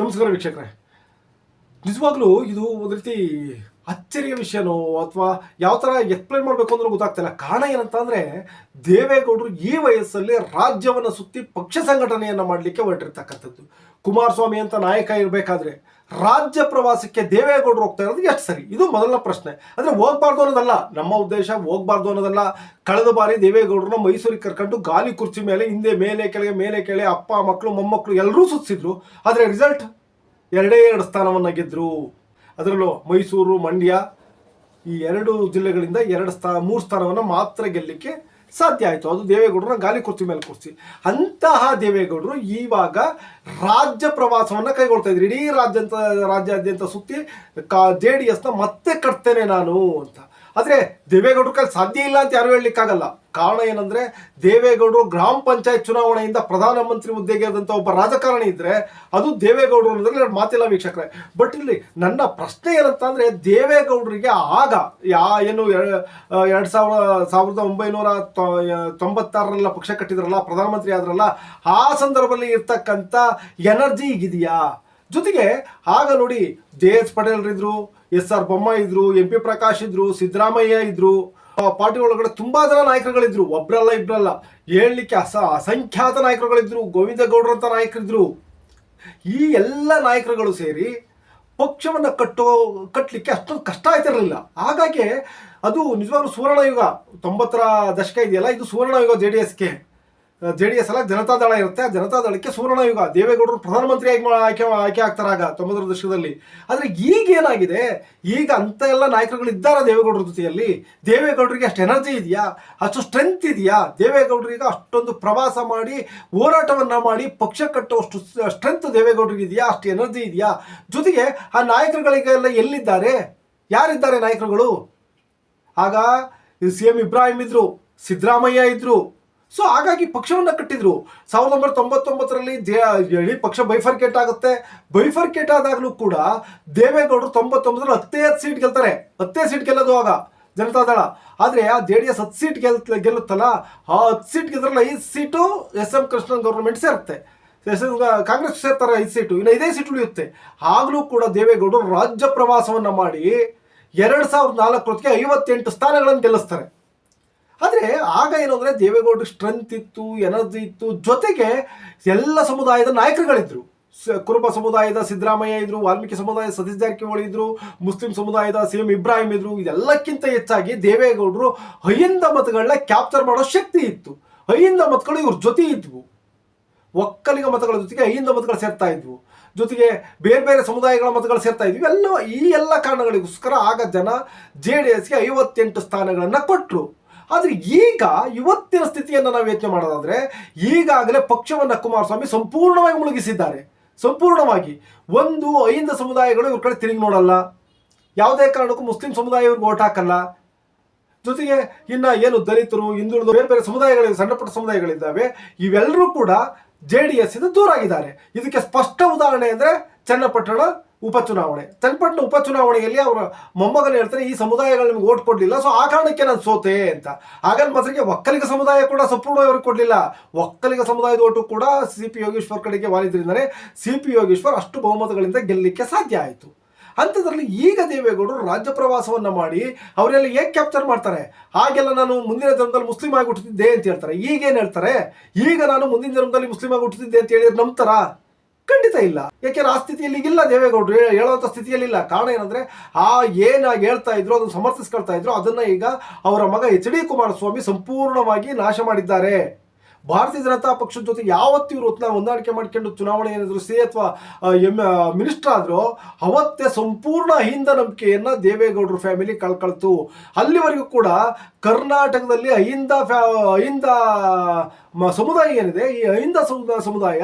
ನಮಸ್ಕಾರ ವೀಕ್ಷಕರೇ. ನಿಜವಾಗ್ಲೂ ಇದು ಒಂದು ರೀತಿ ಅಚ್ಚರಿಯ ವಿಷಯನೋ ಅಥವಾ ಯಾವ ಥರ ಎಕ್ಸ್ಪ್ಲೈನ್ ಮಾಡಬೇಕು ಅಂದ್ರೆ ಗೊತ್ತಾಗ್ತಿಲ್ಲ ಕಾರಣ ಏನಂತ ಅಂದರೆ ದೇವೇಗೌಡರು ಈ ವಯಸ್ಸಲ್ಲಿ ರಾಜ್ಯವನ್ನು ಸುತ್ತಿ ಪಕ್ಷ ಸಂಘಟನೆಯನ್ನು ಮಾಡಲಿಕ್ಕೆ ಹೊರಟಿರ್ತಕ್ಕಂಥದ್ದು. ಕುಮಾರಸ್ವಾಮಿ ಅಂತ ನಾಯಕ ಇರಬೇಕಾದ್ರೆ ರಾಜ್ಯ ಪ್ರವಾಸಕ್ಕೆ ದೇವೇಗೌಡರು ಹೋಗ್ತಾ ಇರೋದು ಎಷ್ಟು ಸರಿ? ಇದು ಮೊದಲ ಪ್ರಶ್ನೆ. ಅಂದರೆ ಹೋಗ್ಬಾರ್ದು ಅನ್ನೋದಲ್ಲ. ನಮ್ಮ ಉದ್ದೇಶ ಹೋಗ್ಬಾರ್ದು ಅನ್ನೋದಲ್ಲ. ಕಳೆದ ಬಾರಿ ದೇವೇಗೌಡರನ್ನ ಮೈಸೂರಿಗೆ ಕರ್ಕೊಂಡು ಗಾಲಿ ಕುರ್ಚಿ ಮೇಲೆ, ಹಿಂದೆ ಮೇಲೆ, ಕೆಳಗೆ ಮೇಲೆ, ಕೆಳಗೆ ಅಪ್ಪ ಮಕ್ಕಳು ಮೊಮ್ಮಕ್ಕಳು ಎಲ್ಲರೂ ಸುತ್ತಿದ್ರು. ಆದರೆ ರಿಸಲ್ಟ್ ಎರಡೇ ಎರಡು ಸ್ಥಾನವನ್ನು ಗೆದ್ದರು ಅದರಲ್ಲೂ ಮೈಸೂರು, ಮಂಡ್ಯ ಈ ಎರಡು ಜಿಲ್ಲೆಗಳಿಂದ ಎರಡು ಸ್ಥಾನ ಮೂರು ಸ್ಥಾನವನ್ನು ಮಾತ್ರ ಗೆಲ್ಲಲಿಕ್ಕೆ ಸಾಧ್ಯ ಆಯಿತು. ಅದು ದೇವೇಗೌಡರನ್ನ ಗಾಲಿ ಕುರ್ಚಿ ಮೇಲೆ ಕೂರಿಸಿ. ಅಂತಹ ದೇವೇಗೌಡರು ಇವಾಗ ರಾಜ್ಯ ಪ್ರವಾಸವನ್ನು ಕೈಗೊಳ್ತಾ ಇದ್ರು. ಇಡೀ ರಾಜ್ಯಾಂತ, ರಾಜ್ಯಾದ್ಯಂತ ಸುತ್ತಿ ಕಾ ಜೆ ಡಿ ಎಸ್ನ ಮತ್ತೆ ಕಟ್ತೇನೆ ನಾನು ಅಂತ. ಆದರೆ ದೇವೇಗೌಡರು ಕೈಲಿ ಸಾಧ್ಯ ಇಲ್ಲ ಅಂತ ಯಾರು ಹೇಳಲಿಕ್ಕಾಗಲ್ಲ. ಕಾರಣ ಏನಂದ್ರೆ ದೇವೇಗೌಡರು ಗ್ರಾಮ ಪಂಚಾಯತ್ ಚುನಾವಣೆಯಿಂದ ಪ್ರಧಾನಮಂತ್ರಿ ಹುದ್ದೆಗೆ ಆದಂಥ ಒಬ್ಬ ರಾಜಕಾರಣಿ ಇದ್ರೆ ಅದು ದೇವೇಗೌಡರು ಅನ್ನೋದ್ರಲ್ಲಿ ಎರಡು ಮಾತಿಲ್ಲ ವೀಕ್ಷಕರೇ. ಬಟ್ ಇಲ್ಲಿ ನನ್ನ ಪ್ರಶ್ನೆ ಏನಂತ ಅಂದ್ರೆ ದೇವೇಗೌಡರಿಗೆ ಆಗ ಯಾ ಏನು ಎರಡು ಸಾವಿರ, ಸಾವಿರದ ಒಂಬೈನೂರ ತೊಂಬತ್ತಾರರೆಲ್ಲ ಪಕ್ಷ ಕಟ್ಟಿದ್ರಲ್ಲ, ಪ್ರಧಾನಮಂತ್ರಿ ಆದ್ರಲ್ಲ, ಆ ಸಂದರ್ಭದಲ್ಲಿ ಇರ್ತಕ್ಕಂಥ ಎನರ್ಜಿ ಈಗಿದೆಯಾ? ಜೊತೆಗೆ ಆಗ ನೋಡಿ ಜೆ ಎಸ್ ಪಟೇಲ್ರಿದ್ರು ಎಸ್ ಆರ್ ಬೊಮ್ಮಾಯಿ ಇದ್ರು, ಎಂ ಪಿ ಪ್ರಕಾಶ್ ಇದ್ರು, ಸಿದ್ದರಾಮಯ್ಯ ಇದ್ರು ಪಾರ್ಟಿ ಒಳಗಡೆ ತುಂಬಾ ಜನ ನಾಯಕರುಗಳಿದ್ರು. ಒಬ್ರಲ್ಲ ಇಬ್ರಲ್ಲ. ಹೇಳಲಿಕ್ಕೆ ಅಸ, ಅಸಂಖ್ಯಾತ ನಾಯಕರುಗಳಿದ್ರು. ಗೋವಿಂದ ಗೌಡ್ರಂತ ನಾಯಕರಿದ್ರು. ಈ ಎಲ್ಲ ನಾಯಕರುಗಳು ಸೇರಿ ಪಕ್ಷವನ್ನು ಕಟ್ಟೋ ಕಟ್ಟಲಿಕ್ಕೆ ಅಷ್ಟೊಂದು ಕಷ್ಟ ಆಯ್ತಿರಲಿಲ್ಲ ಹಾಗಾಗಿ ಅದು ನಿಜವಾಗ್ಲೂ ಸುವರ್ಣ ಯುಗ. ತೊಂಬತ್ತರ ದಶಕ ಇದೆಯಲ್ಲ, ಇದು ಸುವರ್ಣಯುಗ ಜೆ ಡಿ ಎಸ್ಗೆ. ಜೆ ಡಿ ಎಸ್ ಅಲ್ಲ ಜನತಾದಳ ಇರುತ್ತೆ. ಆ ಜನತಾದಳಕ್ಕೆ ಸುವರ್ಣ ಯುಗ. ದೇವೇಗೌಡರು ಪ್ರಧಾನಮಂತ್ರಿ ಆಗಿ ಮಾ- ಆಯ್ಕೆ ಆಯ್ಕೆ ಆಗ್ತಾರೆ ಆಗ ತೊಂಬತ್ತರ ದಶಕದಲ್ಲಿ. ಆದರೆ ಈಗ ಏನಾಗಿದೆ? ಈಗ ಅಂತ ಎಲ್ಲ ನಾಯಕರುಗಳು ಇದ್ದಾರೆ ದೇವೇಗೌಡರ ಜೊತೆಯಲ್ಲಿ? ದೇವೇಗೌಡರಿಗೆ ಅಷ್ಟು ಎನರ್ಜಿ ಇದೆಯಾ? ಅಷ್ಟು ಸ್ಟ್ರೆಂತ್ ಇದೆಯಾ? ದೇವೇಗೌಡರಿಗೆ ಅಷ್ಟೊಂದು ಪ್ರವಾಸ ಮಾಡಿ, ಹೋರಾಟವನ್ನು ಮಾಡಿ, ಪಕ್ಷ ಕಟ್ಟುವಷ್ಟು ಸ್ಟ್ರೆಂತ್ ದೇವೇಗೌಡರಿಗೆ ಇದೆಯಾ? ಅಷ್ಟು ಎನರ್ಜಿ ಇದೆಯಾ? ಜೊತೆಗೆ ಆ ನಾಯಕರುಗಳಿಗೆಲ್ಲ ಎಲ್ಲಿದ್ದಾರೆ? ಯಾರಿದ್ದಾರೆ ನಾಯಕರುಗಳು? ಆಗ ಸಿ ಎಂ ಇಬ್ರಾಹಿಂ ಇದ್ರು, ಸಿದ್ದರಾಮಯ್ಯ ಇದ್ರು ಸೊ ಹಾಗಾಗಿ ಪಕ್ಷವನ್ನು ಕಟ್ಟಿದ್ರು. ಸಾವಿರದ ಒಂಬೈನೂರ ತೊಂಬತ್ತೊಂಬತ್ತರಲ್ಲಿ ಇಡೀ ಪಕ್ಷ ಬೈಫರ್ಕೇಟ್ ಆಗುತ್ತೆ. ಬೈಫರ್ಕೇಟ್ ಆದಾಗಲೂ ಕೂಡ ದೇವೇಗೌಡರು ತೊಂಬತ್ತೊಂಬತ್ತರಲ್ಲಿ ಹತ್ತೇ ಹತ್ತು ಸೀಟ್ ಗೆಲ್ತಾರೆ. ಹತ್ತೇ ಸೀಟ್ ಗೆಲ್ಲೋದು ಆಗ ಜನತಾದಳ ಆದರೆ ಆ ಜೆ ಡಿ ಎಸ್ ಹತ್ತು ಸೀಟ್ ಗೆಲ್, ಗೆಲ್ಲುತ್ತಲ್ಲ? ಆ ಹತ್ತು ಸೀಟ್ ಗೆದ್ರಲ್ಲ ಐದು ಸೀಟು ಎಸ್ ಎಂ ಕೃಷ್ಣನ್ ಗೌರ್ಮೆಂಟ್ ಸೇರುತ್ತೆ. ಎಸ್ ಎಂ, ಕಾಂಗ್ರೆಸ್ ಸೇರ್ತಾರೆ ಐದು ಸೀಟು. ಇನ್ನು ಐದೇ ಸೀಟ್ ಉಳಿಯುತ್ತೆ. ಆಗಲೂ ಕೂಡ ದೇವೇಗೌಡರು ರಾಜ್ಯ ಪ್ರವಾಸವನ್ನು ಮಾಡಿ ಎರಡು ಸಾವಿರದ ನಾಲ್ಕರೊತ್ತಿಗೆ ಐವತ್ತೆಂಟು ಸ್ಥಾನಗಳನ್ನು ಗೆಲ್ಲಿಸ್ತಾರೆ. ಆದರೆ ಆಗ ಏನು ಅಂದರೆ ಸ್ಟ್ರೆಂತ್ ಇತ್ತು ಎನರ್ಜಿ ಇತ್ತು, ಜೊತೆಗೆ ಎಲ್ಲ ಸಮುದಾಯದ ನಾಯಕರುಗಳಿದ್ರು. ಕುರುಬ ಸಮುದಾಯದ ಸಿದ್ದರಾಮಯ್ಯ ಇದ್ರು, ವಾಲ್ಮೀಕಿ ಸಮುದಾಯದ ಸತೀಶ್ ಜಾರಕಿಹೊಳಿ ಇದ್ರು, ಮುಸ್ಲಿಂ ಸಮುದಾಯದ ಸಿ ಎಂ ಇಬ್ರಾಹಿಂ ಇದ್ರು, ಇದೆಲ್ಲಕ್ಕಿಂತ ಹೆಚ್ಚಾಗಿ ದೇವೇಗೌಡರು ಅಹಿಂದ ಮತಗಳನ್ನ ಕ್ಯಾಪ್ಚರ್ ಮಾಡೋ ಶಕ್ತಿ ಇತ್ತು. ಅಹಿಂದ ಮತಗಳು ಇವ್ರ ಜೊತೆ ಇದ್ವು. ಒಕ್ಕಲಿಗ ಮತಗಳ ಜೊತೆಗೆ ಅಹಿಂದ ಮತಗಳು ಸೇರ್ತಾ ಇದ್ವು. ಜೊತೆಗೆ ಬೇರೆ ಬೇರೆ ಸಮುದಾಯಗಳ ಮತಗಳು ಸೇರ್ತಾ ಇದ್ವಿ. ಎಲ್ಲ ಈ ಎಲ್ಲ ಕಾರಣಗಳಿಗೋಸ್ಕರ ಆಗ ಜನ ಜೆ ಡಿ ಎಸ್ಗೆ ಐವತ್ತೆಂಟು ಸ್ಥಾನಗಳನ್ನು ಕೊಟ್ಟರು ಆದರೆ ಈಗ ಇವತ್ತಿನ ಸ್ಥಿತಿಯನ್ನು ನಾವು ಯೋಚನೆ ಮಾಡೋದಾದ್ರೆ ಈಗಾಗಲೇ ಪಕ್ಷವನ್ನು ಕುಮಾರಸ್ವಾಮಿ ಸಂಪೂರ್ಣವಾಗಿ ಮುಳುಗಿಸಿದ್ದಾರೆ. ಸಂಪೂರ್ಣವಾಗಿ. ಒಂದು, ಐಂದ ಸಮುದಾಯಗಳು ಇವ್ರ ಕಡೆ ತಿರುಗಿ ನೋಡಲ್ಲ. ಯಾವುದೇ ಕಾರಣಕ್ಕೂ ಮುಸ್ಲಿಂ ಸಮುದಾಯ ಇವ್ರಿಗೆ ಓಟ್ ಹಾಕಲ್ಲ. ಜೊತೆಗೆ ಇನ್ನ ಏನು ದಲಿತರು ಹಿಂದುಳಿದ ಬೇರೆ ಬೇರೆ ಸಮುದಾಯಗಳಿವೆ ಸಣ್ಣ ಪುಟ್ಟ ಸಮುದಾಯಗಳಿದ್ದಾವೆ ಇವೆಲ್ಲರೂ ಕೂಡ ಜೆ ಡಿ ಎಸ್ ಇಂದ ದೂರ ಆಗಿದ್ದಾರೆ ಇದಕ್ಕೆ ಸ್ಪಷ್ಟ ಉದಾಹರಣೆ ಅಂದ್ರೆ ಚನ್ನಪಟ್ಟಣ ಉಪಚುನಾವಣೆ. ಚನ್ನಪಟ್ಟಣ ಉಪಚುನಾವಣೆಯಲ್ಲಿ ಅವರ ಮೊಮ್ಮಗನ ಹೇಳ್ತಾರೆ, ಈ ಸಮುದಾಯಗಳು ನಿಮ್ಗೆ ಓಟ್ ಕೊಡಲಿಲ್ಲ ಸೊ ಆ ಕಾರಣಕ್ಕೆ ನಾನು ಸೋತೆ ಅಂತ. ಹಾಗನ್ ಮಾತ್ರಕ್ಕೆ ಒಕ್ಕಲಿಗ ಸಮುದಾಯ ಕೂಡ ಸಂಪೂರ್ಣವಾಗಿ ಕೊಡಲಿಲ್ಲ. ಒಕ್ಕಲಿಗ ಸಮುದಾಯದ ಓಟು ಕೂಡ ಸಿ ಪಿ ಯೋಗೇಶ್ವರ್ ಕಡೆಗೆ ವಾಲಿದ್ರಿಂದಲೇ ಸಿ ಪಿ ಯೋಗೇಶ್ವರ್ ಅಷ್ಟು ಬಹುಮತಗಳಿಂದ ಗೆಲ್ಲಲಿಕ್ಕೆ ಸಾಧ್ಯ ಆಯಿತು. ಅಂಥದ್ರಲ್ಲಿ ಈಗ ದೇವೇಗೌಡರು ರಾಜ್ಯ ಪ್ರವಾಸವನ್ನು ಮಾಡಿ ಅವರೆಲ್ಲ ಹೇಗೆ ಕ್ಯಾಪ್ಚರ್ ಮಾಡ್ತಾರೆ? ಹಾಗೆಲ್ಲ ನಾನು ಮುಂದಿನ ಜನ್ಮದಲ್ಲಿ ಮುಸ್ಲಿಂ ಆಗಿ ಹುಟ್ಟುತ್ತಿದ್ದೆ ಅಂತ ಹೇಳ್ತಾರೆ. ಈಗೇನು ಹೇಳ್ತಾರೆ? ಈಗ ನಾನು ಮುಂದಿನ ಜನ್ಮದಲ್ಲಿ ಮುಸ್ಲಿಂ ಆಗಿ ಹುಟ್ಟುತ್ತಿದ್ದೆ ಅಂತ ಹೇಳಿದ್ರೆ ನಂಬ್ತಾರ? ಖಂಡಿತ ಇಲ್ಲ. ಯಾಕೆಂದ್ರೆ ಆ ಸ್ಥಿತಿಯಲ್ಲಿ ಇಲ್ಲ ದೇವೇಗೌಡರು. ಹೇಳುವಂಥ ಸ್ಥಿತಿಯಲ್ಲಿ ಇಲ್ಲ. ಕಾರಣ ಏನಂದ್ರೆ, ಆ ಏನಾಗಿ ಹೇಳ್ತಾ ಇದ್ರು, ಅದನ್ನು ಸಮರ್ಥಿಸ್ಕೊಳ್ತಾ ಇದ್ರು, ಅದನ್ನ ಈಗ ಅವರ ಮಗ ಎಚ್ ಡಿ ಕುಮಾರಸ್ವಾಮಿ ಸಂಪೂರ್ಣವಾಗಿ ನಾಶ ಮಾಡಿದ್ದಾರೆ. ಭಾರತೀಯ ಜನತಾ ಪಕ್ಷದ ಜೊತೆ ಯಾವತ್ತು ಇವರು ಹೊಂದಾಣಿಕೆ ಮಾಡ್ಕೊಂಡು ಚುನಾವಣೆ ಏನಾದ್ರು ಸಿ ಅಥವಾ ಎಂ ಮಿನಿಸ್ಟರ್ ಆದ್ರು ಅವತ್ತೇ ಸಂಪೂರ್ಣ ಅಹಿಂದ ನಂಬಿಕೆಯನ್ನ ದೇವೇಗೌಡರು ಫ್ಯಾಮಿಲಿ ಕಳ್ಕೊಳ್ತು. ಅಲ್ಲಿವರೆಗೂ ಕೂಡ ಕರ್ನಾಟಕದಲ್ಲಿ ಅಹಿಂದ ಫ್ಯಾ ಅಹಿಂದ ಸಮುದಾಯ ಏನಿದೆ, ಈ ಅಹಿಂದ ಸಮುದಾಯ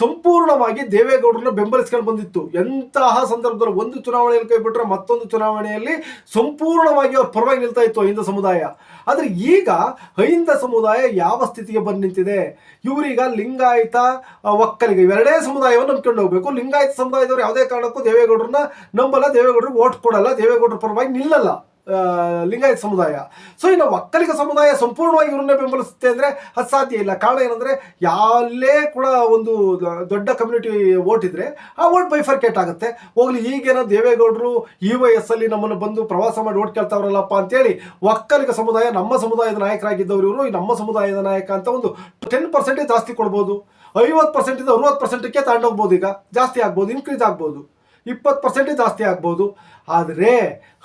ಸಂಪೂರ್ಣವಾಗಿ ದೇವೇಗೌಡರನ್ನ ಬೆಂಬಲಿಸ್ಕೊಂಡು ಬಂದಿತ್ತು. ಎಂತಹ ಸಂದರ್ಭದಲ್ಲಿ ಒಂದು ಚುನಾವಣೆಯಲ್ಲಿ ಕೈ ಬಿಟ್ಟರೆ ಮತ್ತೊಂದು ಚುನಾವಣೆಯಲ್ಲಿ ಸಂಪೂರ್ಣವಾಗಿ ಅವ್ರ ಪರವಾಗಿ ನಿಲ್ತಾ ಇತ್ತು ಅಹಿಂದ ಸಮುದಾಯ. ಆದರೆ ಈಗ ಅಹಿಂದ ಸಮುದಾಯ ಯಾವ ಸ್ಥಿತಿಗೆ ಬಂದು ನಿಂತಿದೆ? ಇವರೀಗ ಲಿಂಗಾಯತ ಒಕ್ಕಲಿಗ ಇವೆರಡೇ ಸಮುದಾಯವನ್ನು ನಂಬ್ಕೊಂಡು ಹೋಗ್ಬೇಕು. ಲಿಂಗಾಯತ ಸಮುದಾಯದವರು ಯಾವುದೇ ಕಾರಣಕ್ಕೂ ದೇವೇಗೌಡರನ್ನ ನಂಬಲ್ಲ, ದೇವೇಗೌಡರಿಗೆ ಓಟ್ ಕೊಡಲ್ಲ, ದೇವೇಗೌಡರ ಪರವಾಗಿ ನಿಲ್ಲಲ್ಲ. ಲಿಂಗಾಯತ ಸಮುದಾಯ. ಸೊ ಇನ್ನು ಒಕ್ಕಲಿಗ ಸಮುದಾಯ ಸಂಪೂರ್ಣವಾಗಿ ಇವ್ರನ್ನ ಬೆಂಬಲಿಸುತ್ತೆ ಅಂದರೆ ಅದು ಸಾಧ್ಯ ಇಲ್ಲ. ಕಾರಣ ಏನಂದರೆ ಯಾವಲ್ಲೇ ಕೂಡ ಒಂದು ದೊಡ್ಡ ಕಮ್ಯುನಿಟಿ ವೋಟ್ ಇದ್ದರೆ ಆ ವೋಟ್ ಬೈಫರ್ಕೇಟ್ ಆಗುತ್ತೆ. ಹೋಗ್ಲಿ, ಈಗೇನೋ ದೇವೇಗೌಡರು ಇವ ಎಸ್ ಅಲ್ಲಿ ನಮ್ಮನ್ನು ಬಂದು ಪ್ರವಾಸ ಮಾಡಿ ಓಟ್ ಕೇಳ್ತಾವ್ರಲ್ಲಪ್ಪ ಅಂತೇಳಿ ಒಕ್ಕಲಿಗ ಸಮುದಾಯ, ನಮ್ಮ ಸಮುದಾಯದ ನಾಯಕರಾಗಿದ್ದವರು ಇವರು ನಮ್ಮ ಸಮುದಾಯದ ನಾಯಕ ಅಂತ ಒಂದು ಟೆನ್ ಪರ್ಸೆಂಟೇಜ್ ಜಾಸ್ತಿ ಕೊಡ್ಬೋದು. ಐವತ್ತು ಪರ್ಸೆಂಟಿಂದ ಅರುವತ್ತು ಪರ್ಸೆಂಟಕ್ಕೆ ತಗೊಂಡೋಗ್ಬೋದು ಈಗ ಜಾಸ್ತಿ ಆಗ್ಬೋದು ಇನ್ಕ್ರೀಸ್ ಆಗ್ಬೋದು. ಇಪ್ಪತ್ತು ಪರ್ಸೆಂಟೇ ಜಾಸ್ತಿ ಆಗ್ಬೋದು. ಆದರೆ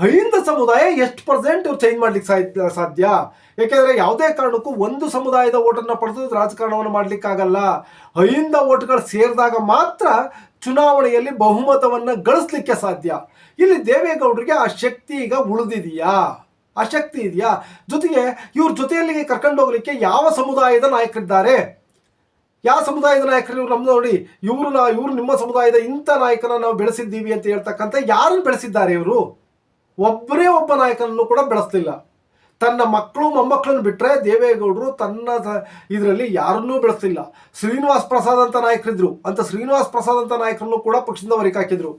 ಹೈಂದ ಸಮುದಾಯ ಎಷ್ಟು ಪರ್ಸೆಂಟ್ ಇವ್ರು ಚೇಂಜ್ ಮಾಡ್ಲಿಕ್ಕೆ ಸಾಧ್ಯ? ಯಾಕೆಂದರೆ ಯಾವುದೇ ಕಾರಣಕ್ಕೂ ಒಂದು ಸಮುದಾಯದ ಓಟನ್ನು ಪಡೆದು ರಾಜಕಾರಣವನ್ನು ಮಾಡಲಿಕ್ಕಾಗಲ್ಲ ಹೈಂದ ಓಟ್ಗಳು ಸೇರಿದಾಗ ಮಾತ್ರ ಚುನಾವಣೆಯಲ್ಲಿ ಬಹುಮತವನ್ನು ಗಳಿಸ್ಲಿಕ್ಕೆ ಸಾಧ್ಯ. ಇಲ್ಲಿ ದೇವೇಗೌಡರಿಗೆ ಆ ಶಕ್ತಿ ಈಗ ಉಳಿದಿದೆಯಾ? ಆ ಶಕ್ತಿ ಇದೆಯಾ? ಜೊತೆಗೆ ಇವ್ರ ಜೊತೆಯಲ್ಲಿ ಕರ್ಕೊಂಡು ಹೋಗ್ಲಿಕ್ಕೆ ಯಾವ ಸಮುದಾಯದ ನಾಯಕರಿದ್ದಾರೆ? ಯಾವ ಸಮುದಾಯದ ನಾಯಕರು ಇವ್ರು ನಮ್ಮ ನೋಡಿ, ಇವರು ನಾ ಇವರು ನಿಮ್ಮ ಸಮುದಾಯದ ಇಂಥ ನಾಯಕನ ನಾವು ಬೆಳೆಸಿದ್ದೀವಿ ಅಂತ ಹೇಳ್ತಕ್ಕಂಥ ಯಾರನ್ನು ಬೆಳೆಸಿದ್ದಾರೆ ಇವರು? ಒಬ್ಬರೇ ಒಬ್ಬ ನಾಯಕನನ್ನು ಕೂಡ ಬೆಳೆಸಲಿಲ್ಲ. ತನ್ನ ಮಕ್ಕಳು ಮೊಮ್ಮಕ್ಕಳನ್ನು ಬಿಟ್ಟರೆ ದೇವೇಗೌಡರು ತನ್ನ ಇದರಲ್ಲಿ ಯಾರನ್ನೂ ಬೆಳೆಸಲಿಲ್ಲ. ಶ್ರೀನಿವಾಸ್ ಪ್ರಸಾದ್ ಅಂತ ನಾಯಕರಿದ್ರು. ಅಂತ ಶ್ರೀನಿವಾಸ್ ಪ್ರಸಾದ್ ಅಂತ ನಾಯಕರನ್ನು ಕೂಡ ಪಕ್ಷದಿಂದ ಹೊರಗೆ ಹಾಕಿದ್ರು.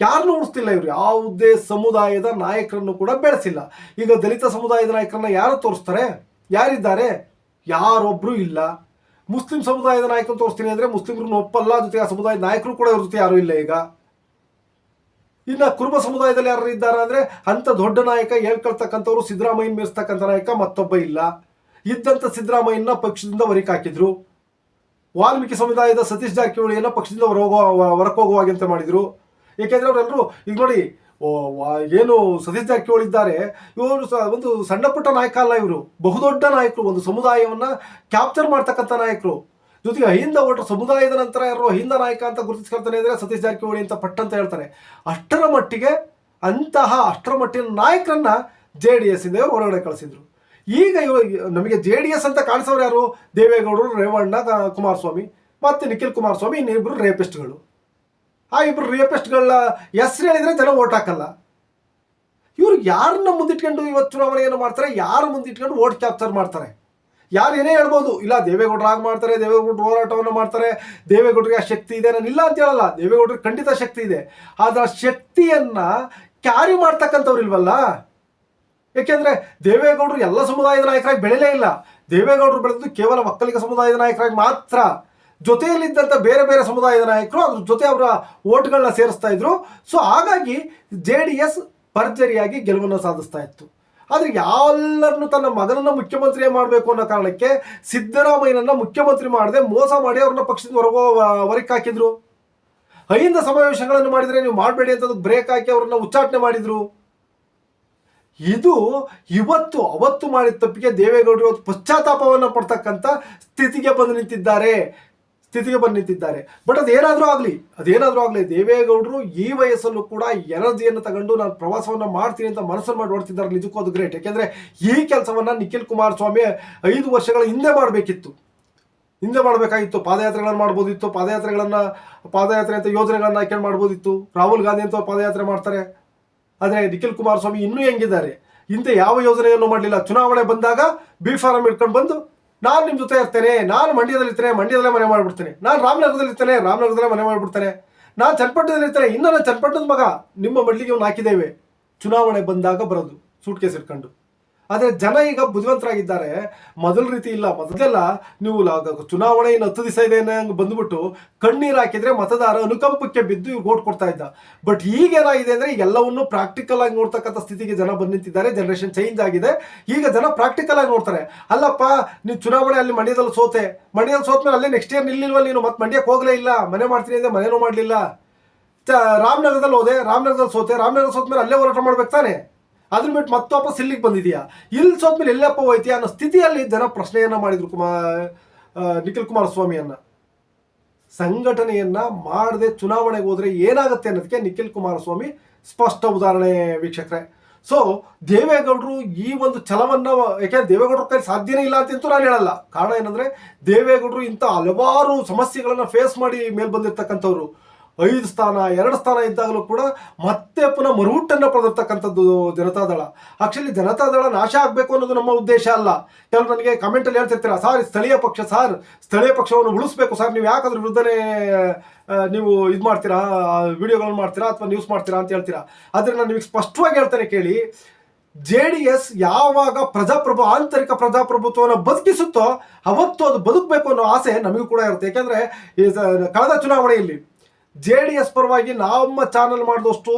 ಯಾರನ್ನೂ ಉಳಿಸ್ತಿಲ್ಲ ಇವರು. ಯಾವುದೇ ಸಮುದಾಯದ ನಾಯಕರನ್ನು ಕೂಡ ಬೆಳೆಸಿಲ್ಲ. ಈಗ ದಲಿತ ಸಮುದಾಯದ ನಾಯಕರನ್ನ ಯಾರು ತೋರಿಸ್ತಾರೆ? ಯಾರಿದ್ದಾರೆ? ಯಾರೊಬ್ಬರೂ ಇಲ್ಲ. ಮುಸ್ಲಿಂ ಸಮುದಾಯದ ನಾಯಕರು ತೋರಿಸ್ತೀನಿ ಅಂದರೆ ಮುಸ್ಲಿಮರನ್ನು ಒಪ್ಪಲ್ಲ, ಜೊತೆಗೆ ಆ ಸಮುದಾಯದ ನಾಯಕರು ಕೂಡ ಇವ್ರ ಜೊತೆ ಯಾರೂ ಇಲ್ಲ ಈಗ. ಇನ್ನು ಕುರುಬ ಸಮುದಾಯದಲ್ಲಿ ಯಾರು ಇದ್ದಾರೆ ಅಂದರೆ ಅಂಥ ದೊಡ್ಡ ನಾಯಕ ಹೇಳ್ಕೊಳ್ತಕ್ಕಂಥವ್ರು ಸಿದ್ದರಾಮಯ್ಯನ ಮೀರಿಸ್ತಕ್ಕಂಥ ನಾಯಕ ಮತ್ತೊಬ್ಬ ಇಲ್ಲ. ಇದ್ದಂಥ ಸಿದ್ದರಾಮಯ್ಯನ ಪಕ್ಷದಿಂದ ಹೊರಕ್ಕೆ ಹಾಕಿದ್ರು. ವಾಲ್ಮೀಕಿ ಸಮುದಾಯದ ಸತೀಶ್ ಜಾರಕಿಹೊಳಿಯನ್ನ ಪಕ್ಷದಿಂದ ಹೊರಗೋ ಅಂತ ಮಾಡಿದ್ರು. ಏಕೆಂದರೆ ಅವರೆಲ್ಲರೂ ಈಗ ನೋಡಿ ಏನು ಸತೀಶ್ ಜಾರಕಿಹೊಳಿ ಇದ್ದಾರೆ, ಇವರು ಒಂದು ಸಣ್ಣ ಪುಟ್ಟ ನಾಯಕ ಅಲ್ಲ ಇವರು. ಬಹುದೊಡ್ಡ ನಾಯಕರು, ಒಂದು ಸಮುದಾಯವನ್ನ ಕ್ಯಾಪ್ಚರ್ ಮಾಡ್ತಕ್ಕಂಥ ನಾಯಕರು. ಜೊತೆಗೆ ಅಹಿಂದ ಒಟ್ಟು ಸಮುದಾಯದ ನಂತರ ಯಾರು ಅಹಿಂದ ನಾಯಕ ಅಂತ ಗುರುತಿಸ್ಕೊಳ್ತಾನೆ ಅಂದರೆ ಸತೀಶ್ ಜಾರಕಿಹೊಳಿ ಅಂತ ಪಟ್ಟ ಅಂತ ಹೇಳ್ತಾರೆ. ಅಷ್ಟರ ಮಟ್ಟಿಗೆ ಅಂತಹ ಅಷ್ಟರ ಮಟ್ಟಿನ ನಾಯಕರನ್ನ ಜೆ ಡಿ ಎಸ್ ಇಂದ ಇವರು ಹೊರಗಡೆ ಕಳಿಸಿದ್ರು. ಈಗ ಇವರು, ನಮಗೆ ಜೆ ಡಿ ಎಸ್ ಅಂತ ಕಾಣಿಸೋರು ಯಾರು? ದೇವೇಗೌಡರು, ರೇವಣ್ಣ ಕುಮಾರಸ್ವಾಮಿ, ಮತ್ತು ನಿಖಿಲ್ ಕುಮಾರಸ್ವಾಮಿ ಇನ್ನಿಬ್ಬರು ರೇಪಿಸ್ಟ್ಗಳು ಆ ಇಬ್ಬರು ರೇಪಿಸ್ಟ್ಗಳ ಹೆಸರು ಹೇಳಿದ್ರೆ ಜನ ಓಟ್ ಹಾಕಲ್ಲ. ಇವರು ಯಾರನ್ನ ಮುಂದಿಟ್ಕೊಂಡು ಇವತ್ತು ಚುನಾವಣೆಯನ್ನು ಮಾಡ್ತಾರೆ? ಯಾರು ಮುಂದಿಟ್ಕೊಂಡು ಓಟ್ ಕ್ಯಾಪ್ಚರ್ ಮಾಡ್ತಾರೆ? ಯಾರು ಏನೇ ಹೇಳ್ಬೋದು, ಇಲ್ಲ, ದೇವೇಗೌಡರು ಆಗ ಮಾಡ್ತಾರೆ, ದೇವೇಗೌಡರು ಹೋರಾಟವನ್ನು ಮಾಡ್ತಾರೆ, ದೇವೇಗೌಡರಿಗೆ ಆ ಶಕ್ತಿ ಇದೆ ನಾನು ಇಲ್ಲ ಅಂತ ಹೇಳಲ್ಲ. ದೇವೇಗೌಡರಿಗೆ ಖಂಡಿತ ಶಕ್ತಿ ಇದೆ. ಆದರೆ ಆ ಶಕ್ತಿಯನ್ನು ಕ್ಯಾರಿ ಮಾಡ್ತಕ್ಕಂಥವ್ರು ಇಲ್ವಲ್ಲ? ಏಕೆಂದರೆ ದೇವೇಗೌಡರು ಎಲ್ಲ ಸಮುದಾಯದ ನಾಯಕರಾಗಿ ಬೆಳೆಯಲೇ ಇಲ್ಲ. ದೇವೇಗೌಡರು ಬೆಳೆದು ಕೇವಲ ಒಕ್ಕಲಿಗ ಸಮುದಾಯದ ನಾಯಕರಾಗಿ ಮಾತ್ರ. ಜೊತೆಯಲ್ಲಿದ್ದಂಥ ಬೇರೆ ಬೇರೆ ಸಮುದಾಯದ ನಾಯಕರು ಅದ್ರ ಜೊತೆ ಅವರ ಓಟ್ಗಳನ್ನ ಸೇರಿಸ್ತಾ ಇದ್ರು. ಸೊ ಹಾಗಾಗಿ ಜೆ ಡಿ ಎಸ್ ಭರ್ಜರಿಯಾಗಿ ಗೆಲುವನ್ನು ಸಾಧಿಸ್ತಾ ಇತ್ತು. ಆದರೆ ಎಲ್ಲರನ್ನು ತನ್ನ ಮಗನನ್ನು ಮುಖ್ಯಮಂತ್ರಿ ಮಾಡಬೇಕು ಅನ್ನೋ ಕಾರಣಕ್ಕೆ ಸಿದ್ದರಾಮಯ್ಯನನ್ನ ಮುಖ್ಯಮಂತ್ರಿ ಮಾಡದೆ ಮೋಸ ಮಾಡಿ ಅವ್ರನ್ನ ಪಕ್ಷದ ಹೊರಗೋ, ಹೊರಕ್ಕೆ ಹಾಕಿದ್ರು. ಐಂದ ಸಮಾವೇಶಗಳನ್ನು ಮಾಡಿದರೆ ನೀವು ಮಾಡಬೇಡಿ ಅಂತ ಬ್ರೇಕ್ ಹಾಕಿ ಅವ್ರನ್ನ ಉಚ್ಚಾಟನೆ ಮಾಡಿದ್ರು. ಇದು ಇವತ್ತು ಅವತ್ತು ಮಾಡಿದ ತಪ್ಪಿಗೆ ದೇವೇಗೌಡರು ಪಶ್ಚಾತ್ತಾಪವನ್ನು ಪಡ್ತಕ್ಕಂಥ ಸ್ಥಿತಿಗೆ ಬಂದು ನಿಂತಿದ್ದಾರೆ. ಸ್ಥಿತಿಗೆ ಬಂದಿದ್ದಾರೆ ಬಟ್ ಅದೇನಾದರೂ ಆಗಲಿ ಅದೇನಾದರೂ ಆಗಲಿ, ದೇವೇಗೌಡರು ಈ ವಯಸ್ಸಲ್ಲೂ ಕೂಡ ಎನರ್ಜಿಯನ್ನು ತಗೊಂಡು ನಾನು ಪ್ರವಾಸವನ್ನು ಮಾಡ್ತೀನಿ ಅಂತ ಮನಸ್ಸನ್ನು ಮಾಡಿ ಓಡ್ತಿದ್ದಾರೆ. ನಿಜಕ್ಕೂ ಅದು ಗ್ರೇಟ್ ಯಾಕೆಂದರೆ ಈ ಕೆಲಸವನ್ನು ನಿಖಿಲ್ ಕುಮಾರಸ್ವಾಮಿ ಐದು ವರ್ಷಗಳ ಹಿಂದೆ ಮಾಡಬೇಕಿತ್ತು. ಹಿಂದೆ ಮಾಡಬೇಕಾಗಿತ್ತು. ಪಾದಯಾತ್ರೆಗಳನ್ನು ಮಾಡ್ಬೋದಿತ್ತು. ಪಾದಯಾತ್ರೆಗಳನ್ನು, ಪಾದಯಾತ್ರೆ ಅಂತ ಯೋಜನೆಗಳನ್ನು ಆಯ್ಕೆ ಮಾಡ್ಬೋದಿತ್ತು. ರಾಹುಲ್ ಗಾಂಧಿ ಅಂತ ಪಾದಯಾತ್ರೆ ಮಾಡ್ತಾರೆ. ಆದರೆ ನಿಖಿಲ್ ಕುಮಾರಸ್ವಾಮಿ ಇನ್ನೂ ಹೆಂಗಿದ್ದಾರೆ? ಹಿಂದೆ ಯಾವ ಯೋಜನೆಯನ್ನು ಮಾಡಲಿಲ್ಲ. ಚುನಾವಣೆ ಬಂದಾಗ ಬಿ ಫಾರಂ ಇಟ್ಕೊಂಡು ಬಂದು ನಾನು ನಿಮ್ಮ ಜೊತೆ ಇರ್ತೇನೆ, ನಾನು ಮಂಡ್ಯದಲ್ಲಿ ಇರ್ತೇನೆ, ಮಂಡ್ಯದಲ್ಲೇ ಮನೆ ಮಾಡಿಬಿಡ್ತೇನೆ. ನಾನು ರಾಮನಗರದಲ್ಲಿ ಇರ್ತೇನೆ, ರಾಮನಗರದಲ್ಲೇ ಮನೆ ಮಾಡಿಬಿಡ್ತೇನೆ. ನಾನು ಚನ್ನಪಟ್ಟಣದಲ್ಲಿ ಇರ್ತೇನೆ, ಇನ್ನೊಂದು ನಾನು ಚನ್ನಪಟ್ಟಣದ ಮಗ, ನಿಮ್ಮ ಮಡ್ಲಿಗೆ ಒಂದು ಹಾಕಿದ್ದೇವೆ. ಚುನಾವಣೆ ಬಂದಾಗ ಬರೋದು ಸೂಟ್ ಕೇಸ್ ಇಟ್ಕೊಂಡು ಆದರೆ ಜನ ಈಗ ಬುದ್ಧಿವಂತರಾಗಿದ್ದಾರೆ. ಮೊದಲ ರೀತಿ ಇಲ್ಲ. ಮೊದಲೆಲ್ಲ ನೀವು ಚುನಾವಣೆ ಇನ್ನು ಹತ್ತು ದಿವಸ ಇದೆ ಬಂದ್ಬಿಟ್ಟು ಕಣ್ಣೀರು ಹಾಕಿದ್ರೆ ಮತದಾರ ಅನುಕಂಪಕ್ಕೆ ಬಿದ್ದು ಇವ್ರು ಓಟ್ ಕೊಡ್ತಾ ಇದ್ದ. ಬಟ್ ಈಗ ಏನಾಗಿದೆ ಅಂದ್ರೆ ಎಲ್ಲವನ್ನು ಪ್ರಾಕ್ಟಿಕಲ್ ಆಗಿ ನೋಡ್ತಕ್ಕಂಥ ಸ್ಥಿತಿಗೆ ಜನ ಬಂದು ನಿಂತಿದ್ದಾರೆ. ಜನರೇಷನ್ ಚೇಂಜ್ ಆಗಿದೆ. ಈಗ ಜನ ಪ್ರಾಕ್ಟಿಕಲ್ ಆಗಿ ನೋಡ್ತಾರೆ. ಅಲ್ಲಪ್ಪ ನೀವು ಚುನಾವಣೆ ಅಲ್ಲಿ ಮಂಡ್ಯದಲ್ಲಿ ಸೋತೆ. ಮಂಡ್ಯದಲ್ಲಿ ಸೋತ್ಮೇಲೆ ಅಲ್ಲೇ ನೆಕ್ಸ್ಟ್ ಇಯರ್ ನಿಲ್ಲಿಲ್ವಲ್ಲ ನೀನು? ಮತ್ತೆ ಮಂಡ್ಯಕ್ಕೆ ಹೋಗಲೇ ಇಲ್ಲ. ಮನೆ ಮಾಡ್ತೀನಿ ಅಂದರೆ ಮನೇನೂ ಮಾಡಲಿಲ್ಲ. ರಾಮನಗರದಲ್ಲಿ ಹೋದೆ. ರಾಮನಗರದಲ್ಲಿ ಸೋತೆ. ರಾಮನಗರ ಸೋತ್ಮೇಲೆ ಅಲ್ಲೇ ಹೋರಾಟ ಮಾಡ್ಬೇಕು ತಾನೆ? ಅದ್ರ ಬಿಟ್ಟು ಮತ್ತೆ ವಾಪಸ್ ಇಲ್ಲಿಗೆ ಬಂದಿದೆಯಾ? ಇಲ್ಲಿ ಸೋತ್ಮೇಲೆ ಎಲ್ಲಪ್ಪ ಹೋಯ್ತೀಯ ಅನ್ನೋ ಸ್ಥಿತಿಯಲ್ಲಿ ಜನ ಪ್ರಶ್ನೆಯನ್ನ ಮಾಡಿದ್ರು ಕುಮಾರ್ ನಿಖಿಲ್ ಕುಮಾರಸ್ವಾಮಿಯನ್ನ. ಸಂಘಟನೆಯನ್ನ ಮಾಡದೆ ಚುನಾವಣೆಗೆ ಹೋದ್ರೆ ಏನಾಗುತ್ತೆ ಅನ್ನೋದಕ್ಕೆ ನಿಖಿಲ್ ಕುಮಾರಸ್ವಾಮಿ ಸ್ಪಷ್ಟ ಉದಾಹರಣೆ ವೀಕ್ಷಕರೇ. ಸೊ ದೇವೇಗೌಡರು ಈ ಒಂದು ಛಲವನ್ನು ಯಾಕೆ ದೇವೇಗೌಡರ ಕೈ ಸಾಧ್ಯನೇ ಇಲ್ಲ ಅಂತಂತೂ ನಾನು ಹೇಳಲ್ಲ. ಕಾರಣ ಏನಂದ್ರೆ ದೇವೇಗೌಡರು ಇಂಥ ಹಲವಾರು ಸಮಸ್ಯೆಗಳನ್ನು ಫೇಸ್ ಮಾಡಿ ಮೇಲ್ ಬಂದಿರ್ತಕ್ಕಂಥವ್ರು. ಐದು ಸ್ಥಾನ, ಎರಡು ಸ್ಥಾನ ಇದ್ದಾಗಲೂ ಕೂಡ ಮತ್ತೆ ಪುನಃ ಮರುಹುಟ್ಟನ್ನು ಪಡೆದಿರ್ತಕ್ಕಂಥದ್ದು ಜನತಾದಳ ಆಕ್ಚುಲಿ ಜನತಾದಳ ನಾಶ ಆಗಬೇಕು ಅನ್ನೋದು ನಮ್ಮ ಉದ್ದೇಶ ಅಲ್ಲ. ಕೆಲವರು ನನಗೆ ಕಮೆಂಟಲ್ಲಿ ಹೇಳ್ತಿರ್ತೀರ, ಸಾರ್ ಸ್ಥಳೀಯ ಪಕ್ಷ, ಸಾರ್, ಸ್ಥಳೀಯ ಪಕ್ಷವನ್ನು ಉಳಿಸ್ಬೇಕು, ಸರ್, ನೀವು ಯಾಕಂದ್ರೆ ವಿರುದ್ಧನೇ ನೀವು ಇದು ಮಾಡ್ತೀರಾ ವಿಡಿಯೋಗಳನ್ನು ಮಾಡ್ತೀರಾ ಅಥವಾ ನ್ಯೂಸ್ ಮಾಡ್ತೀರಾ ಅಂತ ಹೇಳ್ತೀರಾ? ಆದರೆ ನಾನು ನಿಮಗೆ ಸ್ಪಷ್ಟವಾಗಿ ಹೇಳ್ತೇನೆ ಕೇಳಿ, ಜೆ ಡಿ ಎಸ್ ಯಾವಾಗ ಪ್ರಜಾಪ್ರಭು, ಆಂತರಿಕ ಪ್ರಜಾಪ್ರಭುತ್ವವನ್ನು ಬದುಕಿಸುತ್ತೋ ಅವತ್ತು ಅದು ಬದುಕಬೇಕು ಅನ್ನೋ ಆಸೆ ನಮಗೂ ಕೂಡ ಇರುತ್ತೆ. ಯಾಕೆಂದ್ರೆ ಕಳೆದ ಚುನಾವಣೆಯಲ್ಲಿ ಜೆ ಡಿ ಎಸ್ ಪರವಾಗಿ ನಮ್ಮ ಚಾನಲ್ ಮಾಡಿದಷ್ಟು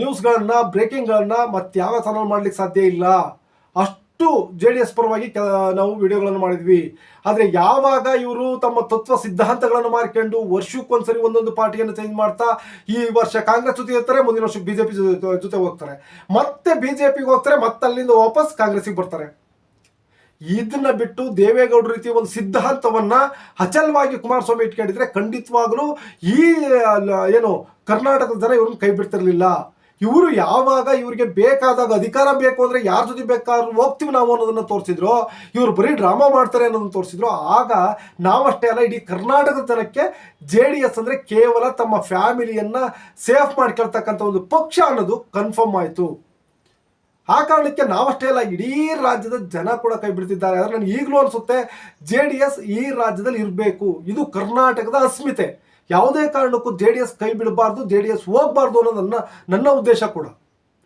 ನ್ಯೂಸ್ಗಳನ್ನ ಬ್ರೇಕಿಂಗ್ಗಳನ್ನ ಮತ್ತೆ ಯಾವ ಚಾನಲ್ ಮಾಡ್ಲಿಕ್ಕೆ ಸಾಧ್ಯ ಇಲ್ಲ. ಅಷ್ಟು ಜೆ ಡಿ ಎಸ್ ಪರವಾಗಿ ನಾವು ವಿಡಿಯೋಗಳನ್ನು ಮಾಡಿದ್ವಿ. ಆದರೆ ಯಾವಾಗ ಇವರು ತಮ್ಮ ತತ್ವ ಸಿದ್ಧಾಂತಗಳನ್ನು ಮಾರ್ಕೊಂಡು ವರ್ಷಕ್ಕೊಂದ್ಸರಿ ಒಂದೊಂದು ಪಾರ್ಟಿಯನ್ನು ಚೇಂಜ್ ಮಾಡ್ತಾ ಈ ವರ್ಷ ಕಾಂಗ್ರೆಸ್ ಜೊತೆ ಇರ್ತಾರೆ, ಮುಂದಿನ ವರ್ಷ ಬಿಜೆಪಿ ಜೊತೆ ಹೋಗ್ತಾರೆ. ಮತ್ತೆ ಬಿಜೆಪಿಗೆ ಹೋಗ್ತಾರೆ ಮತ್ತೆ ಅಲ್ಲಿಂದ ವಾಪಸ್ ಕಾಂಗ್ರೆಸ್ಸಿಗೆ ಬರ್ತಾರೆ. ಇದನ್ನ ಬಿಟ್ಟು ದೇವೇಗೌಡ ರೀತಿ ಒಂದು ಸಿದ್ಧಾಂತವನ್ನ ಅಚಲವಾಗಿ ಕುಮಾರಸ್ವಾಮಿ ಇಟ್ಕೊಂಡಿದ್ರೆ ಖಂಡಿತವಾಗ್ಲೂ ಈ ಏನು ಕರ್ನಾಟಕದ ಜನ ಇವ್ರನ್ನ ಕೈ ಬಿಡ್ತಿರ್ಲಿಲ್ಲ. ಇವರು ಯಾವಾಗ ಇವರಿಗೆ ಬೇಕಾದಾಗ ಅಧಿಕಾರ ಬೇಕು ಅಂದ್ರೆ ಯಾರ ಜೊತೆ ಬೇಕಾದ್ರೂ ಹೋಗ್ತೀವಿ ನಾವು ಅನ್ನೋದನ್ನ ತೋರಿಸಿದ್ರು. ಇವರು ಬರೀ ಡ್ರಾಮಾ ಮಾಡ್ತಾರೆ ಅನ್ನೋದನ್ನ ತೋರಿಸಿದ್ರು. ಆಗ ನಾವಷ್ಟೇ ಅಲ್ಲ, ಇಡೀ ಕರ್ನಾಟಕದ ಜನಕ್ಕೆ ಜೆ ಡಿ ಎಸ್ ಅಂದ್ರೆ ಕೇವಲ ತಮ್ಮ ಫ್ಯಾಮಿಲಿಯನ್ನ ಸೇಫ್ ಮಾಡ್ಕೊಳ್ತಕ್ಕಂಥ ಒಂದು ಪಕ್ಷ ಅನ್ನೋದು ಕನ್ಫರ್ಮ್ ಆಯಿತು. ಆ ಕಾರಣಕ್ಕೆ ನಾವಷ್ಟೇ ಅಲ್ಲ, ಇಡೀ ರಾಜ್ಯದ ಜನ ಕೂಡ ಕೈ ಬಿಡ್ತಿದ್ದಾರೆ. ಆದರೆ ನನಗೆ ಈಗಲೂ ಅನಿಸುತ್ತೆ ಜೆ ಡಿ ಎಸ್ ಈ ರಾಜ್ಯದಲ್ಲಿ ಇರಬೇಕು. ಇದು ಕರ್ನಾಟಕದ ಅಸ್ಮಿತೆ. ಯಾವುದೇ ಕಾರಣಕ್ಕೂ ಜೆ ಡಿ ಎಸ್ ಕೈ ಬಿಡಬಾರ್ದು ಜೆ ಡಿ ಎಸ್ ಹೋಗಬಾರ್ದು ಅನ್ನೋದು ನನ್ನ ನನ್ನ ಉದ್ದೇಶ ಕೂಡ.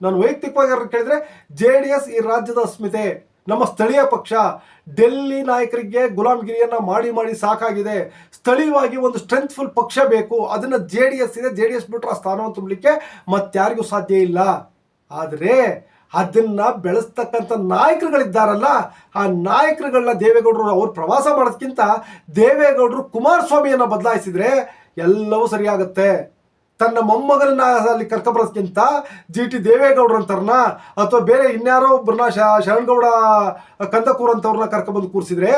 ನಾನು ವೈಯಕ್ತಿಕವಾಗಿ ಯಾರು ಕೇಳಿದ್ರೆ ಜೆ ಡಿ ಎಸ್ ಈ ರಾಜ್ಯದ ಅಸ್ಮಿತೆ. ನಮ್ಮ ಸ್ಥಳೀಯ ಪಕ್ಷ, ಡೆಲ್ಲಿ ನಾಯಕರಿಗೆ ಗುಲಾಮಗಿರಿಯನ್ನು ಮಾಡಿ ಮಾಡಿ ಸಾಕಾಗಿದೆ. ಸ್ಥಳೀಯವಾಗಿ ಒಂದು ಸ್ಟ್ರೆಂತ್ಫುಲ್ ಪಕ್ಷ ಬೇಕು. ಅದನ್ನು ಜೆ ಡಿ ಎಸ್ ಇದೆ ಜೆ ಡಿ ಎಸ್ ಬಿಟ್ಟರೆ ಆ ಸ್ಥಾನವನ್ನು ತುಂಬಲಿಕ್ಕೆ ಮತ್ತಾರಿಗೂ ಸಾಧ್ಯ ಇಲ್ಲ. ಆದರೆ ಅದನ್ನ ಬೆಳೆಸ್ತಕ್ಕಂಥ ನಾಯಕರುಗಳಿದ್ದಾರಲ್ಲ, ಆ ನಾಯಕರುಗಳನ್ನ ದೇವೇಗೌಡರು ಅವ್ರು ಪ್ರವಾಸ ಮಾಡೋದಕ್ಕಿಂತ ದೇವೇಗೌಡರು ಕುಮಾರಸ್ವಾಮಿಯನ್ನು ಬದಲಾಯಿಸಿದ್ರೆ ಎಲ್ಲವೂ ಸರಿಯಾಗುತ್ತೆ. ತನ್ನ ಮೊಮ್ಮಗನನ್ನ ಅಲ್ಲಿ ಕರ್ಕೊಬರೋದಕ್ಕಿಂತ ಜಿ ಟಿ ದೇವೇಗೌಡರು ಅಂತಾರನ್ನ ಅಥವಾ ಬೇರೆ ಇನ್ಯಾರೋ ಒಬ್ಬರನ್ನ ಶರಣಗೌಡ, ಕಂದಕೂರ್ ಅಂತವ್ರನ್ನ ಕರ್ಕೊಬಂದು ಕೂರಿಸಿದ್ರೆ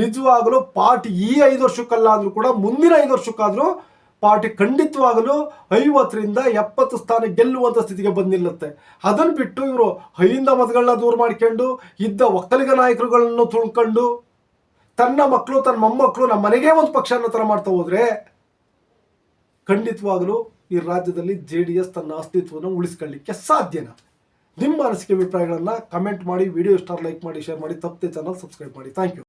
ನಿಜವಾಗಲೂ ಪಾರ್ಟಿ ಈ ಐದು ವರ್ಷಕ್ಕಲ್ಲ ಅಂದ್ರೂ ಕೂಡ ಮುಂದಿನ ಐದು ವರ್ಷಕ್ಕಾದ್ರೂ ಪಾರ್ಟಿ ಖಂಡಿತವಾಗಲೂ ಐವತ್ತರಿಂದ ಎಪ್ಪತ್ತು ಸ್ಥಾನ ಗೆಲ್ಲುವಂಥ ಸ್ಥಿತಿಗೆ ಬಂದಿಲ್ಲತ್ತೆ. ಅದನ್ನು ಬಿಟ್ಟು ಇವರು ಹೈಯಿಂದ ಮತಗಳನ್ನ ದೂರ ಮಾಡ್ಕೊಂಡು, ಇದ್ದ ಒಕ್ಕಲಿಗ ನಾಯಕರುಗಳನ್ನು ತುಳ್ಕೊಂಡು, ತನ್ನ ಮಕ್ಕಳು ತನ್ನ ಮೊಮ್ಮಕ್ಕಳು ನಮ್ಮ ಮನೆಗೆ ಒಂದು ಪಕ್ಷ ಅನ್ನೋ ಥರ ಮಾಡ್ತಾ ಹೋದ್ರೆ, ಖಂಡಿತವಾಗಲೂ ಈ ರಾಜ್ಯದಲ್ಲಿ ಜೆ ಡಿ ಎಸ್ ತನ್ನ ಅಸ್ತಿತ್ವವನ್ನು ಉಳಿಸ್ಕೊಳ್ಳಿಕ್ಕೆ ಸಾಧ್ಯನಾ? ನಿಮ್ಮ ಅನಿಸಿಕೆ, ಅಭಿಪ್ರಾಯಗಳನ್ನು ಕಮೆಂಟ್ ಮಾಡಿ ವಿಡಿಯೋ ಸ್ಟಾರ್ ಲೈಕ್ ಮಾಡಿ ಶೇರ್ ಮಾಡಿ, ತಪ್ಪದೆ ಚಾನಲ್ ಸಬ್ಸ್ಕ್ರೈಬ್ ಮಾಡಿ. Thank you